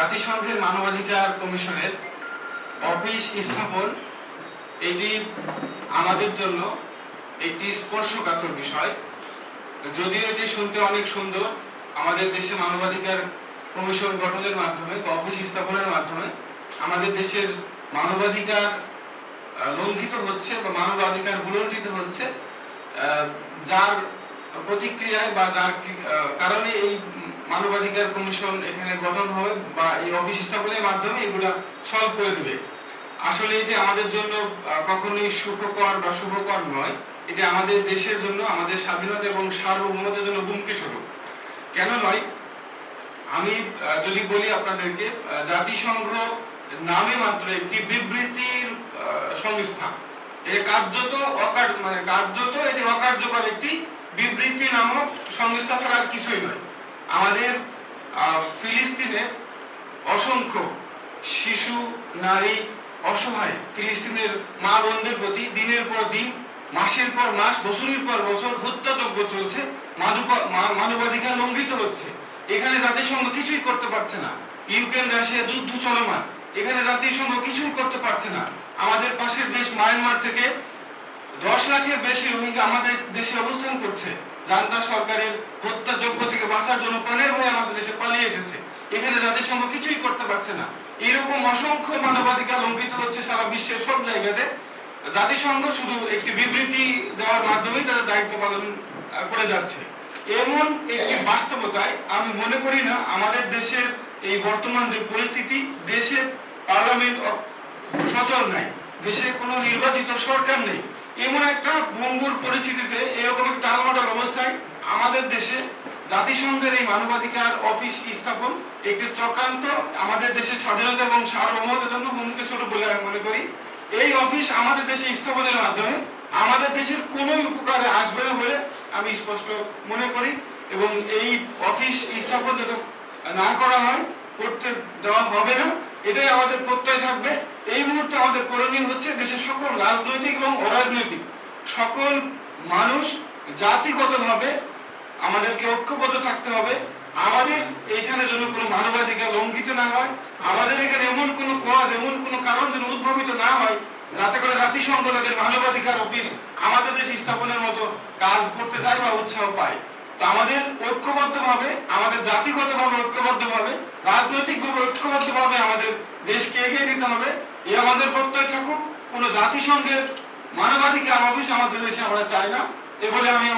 জাতিসংঘের মানবাধিকার কমিশনের অফিস স্থাপন, এটি আমাদের জন্য একটি স্পর্শকাতর বিষয়। যদিও এটি শুনতে অনেক সুন্দর, আমাদের দেশে মানবাধিকার কমিশন গঠনের মাধ্যমে বা অফিস স্থাপনের মাধ্যমে আমাদের দেশের মানবাধিকার লঙ্ঘিত হচ্ছে বা মানবাধিকার বুলণ্ডিত হচ্ছে যার প্রতিক্রিয়ায় বা যার কারণে এই মানবাধিকার কমিশন এখানে গঠন হবে বা এই অফিস স্থাপনের মাধ্যমে এগুলা সলভ করে দেবে। আসলে এটি আমাদের জন্য কখনোই সুখকর বা শুভকর নয়। এটি আমাদের দেশের জন্য, আমাদের স্বাধীনতা এবং সার্বভৌমতার জন্য হুমকি স্বরূপ কেন নয়? আমি যদি বলি আপনাদেরকে জাতিসংঘ নামে মাত্র একটি বিবৃতির সংস্থা এটা কার্যত অকার মানে কার্যত এটি অকার্যকর একটি বিবৃতি নামক সংস্থা ছাড়া কিছুই নয়। আমাদের ফিলিস্তিনে অসংখ্য শিশু, নারী অসহায় ফিলিস্তিনের মা বোনদের প্রতি দিনের পর দিন, মাসের পর মাস, বছরের পর বছর হত্যাযজ্ঞ চলছে মানব- মানবাধিকার লঙ্ঘিত হচ্ছে। এখানে জাতিসংঘ কিছুই করতে পারছে না। ইউক্রেন, রাশিয়া যুদ্ধ চলমান। এখানে জাতিসংঘ কিছুই করতে পারছে না। আমাদের পাশের দেশ মায়ানমার থেকে দশ লাখের বেশি রোহিঙ্গা আমাদের দেশে অবস্থান করছে। জান্তা সরকারের হত্যাযোগ্য থেকে বাঁচার জন্য প্রাণের ভয়ে আমাদের দেশে পালিয়ে এসেছে। এখানে জাতিসংঘ কিছুই করতে পারছে না। এরকম অসংখ্য মানবাধিকার লঙ্ঘিত হচ্ছে সারা বিশ্বের সব জায়গাতে। জাতিসংঘ শুধু একটি বিবৃতি দেওয়ার মাধ্যমেই তাদের দায়িত্ব পালন করে যাচ্ছে। এমন একটি বাস্তবতায় আমি মনে করি না আমাদের দেশের এই বর্তমান যে পরিস্থিতি দেশের পার্লামেন্ট সচল নাই। দেশে কোনো নির্বাচিত সরকার নেই। এমন একটা ভঙ্গুর পরিস্থিতিতে এরকম একটা অবস্থায় আমাদের দেশে জাতিসংঘের এই মানবাধিকার অফিস স্থাপন একটি চক্রান্ত আমাদের দেশের স্বাধীনতা এবং সার্বভৌমতার জন্য হুমকি স্বরূপ বলে আমি মনে করি। এই অফিস আমাদের দেশে স্থাপনের মাধ্যমে আমাদের দেশের কোনো উপকারে আসবে না বলে আমি স্পষ্ট মনে করি এবং এই অফিস স্থাপন যাতে না করা হয়, করতে দেওয়া হবে না, এটাই আমাদের প্রত্যয় থাকবে। এই মুহূর্তে আমাদের করণীয় হচ্ছে দেশের সকল রাজনৈতিক এবং অরাজনৈতিক, সকল মানুষ জাতিগতভাবে আমাদেরকে ঐক্যবদ্ধ থাকতে হবে। আমাদের এইখানে যেন কোনো মানবাধিকার লঙ্ঘিত না হয়, আমাদের এখানে এমন কোনো কজ এমন কোনো কারণ যেন উদ্ভাবিত না হয়, যাতে করে জাতিসংঘ তাদের মানবাধিকার অফিস আমাদের দেশে স্থাপনের মতো কাজ করতে চায় বা উৎসাহ পায়। তো আমাদের ঐক্যবদ্ধভাবে, আমাদের জাতিগতভাবে ঐক্যবদ্ধভাবে, রাজনৈতিকভাবে ঐক্যবদ্ধভাবে আমাদের দেশকে এগিয়ে নিতে হবে। এই আমাদের প্রত্যয় থাকুক। কোনো জাতিসংঘের মানবাধিকার অফিস আমাদের দেশে আমরা চাই না। এ বলে আমি